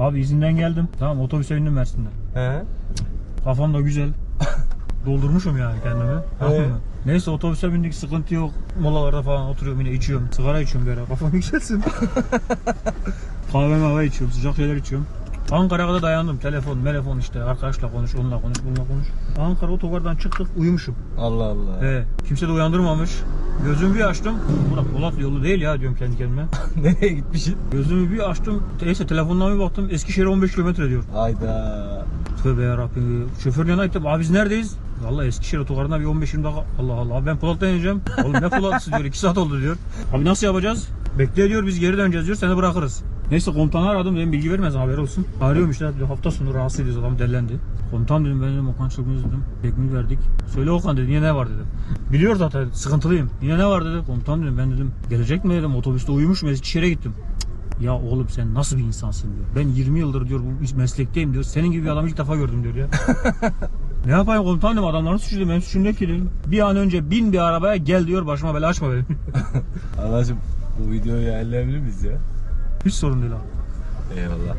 Abi izinden geldim. Tamam otobüse bindim Mersin'den. He. Kafam da güzel. Doldurmuşum yani kendimi. Tamam Evet. mı? Neyse otobüse bindik sıkıntı yok. Molalarda falan oturuyorum yine içiyorum. Sigara içiyorum böyle kafam yükselsin. Kahve mahve içiyorum. Sıcak şeyler içiyorum. Ankara'ya kadar dayandım. Telefon, telefon işte. Arkadaşla konuş, onunla konuş, bununla konuş. Ankara otogardan çıktık uyumuşum. Allah Allah. He, kimse de uyandırmamış. Gözümü bir açtım. Bura Polat yolu değil ya diyorum kendi kendime. Nereye gitmişsin? Gözümü bir açtım. Neyse telefondan bir baktım. Eskişehir'e 15 kilometre diyor. Hayda. Tövbe yarabbim. Şoförün yanına gittim. Abi biz neredeyiz? Vallahi Eskişehir otogarına bir 15-20 dakika. Allah Allah. Abi ben Polat'tan ineceğim. Oğlum ne Polat'sı diyor. 2 saat oldu diyor. Abi nasıl yapacağız? Bekle diyor biz geri döneceğiz diyor. Seni bırakırız. Neyse komutanı aradım dedim bilgi vermez haber olsun. Arıyorum işte diyor, hafta sonu rahatsız ediyoruz adam dellendi. Komutan dedim ben dedim Okan Çılgınız dedim. Ekmek verdik. Söyle Okan dedi yine ne var dedim. Biliyor zaten sıkıntılıyım. Yine ne var dedi. Komutan dedim ben dedim gelecek mi dedim otobüste uyumuşum Eskişehir'e gittim. Ya oğlum sen nasıl bir insansın diyor. Ben 20 yıldır diyor bu meslekteyim diyor. Senin gibi bir adamı ilk defa gördüm diyor ya. ne yapayım komutan dedim adamların suçu. Benim suçum ne ki dedim. Bir an önce bin bir arabaya gel diyor başıma bela açma benim. Anacım bu videoyu ayarlayabilir miyiz ya? Hiç sorun değil abi. Eyvallah.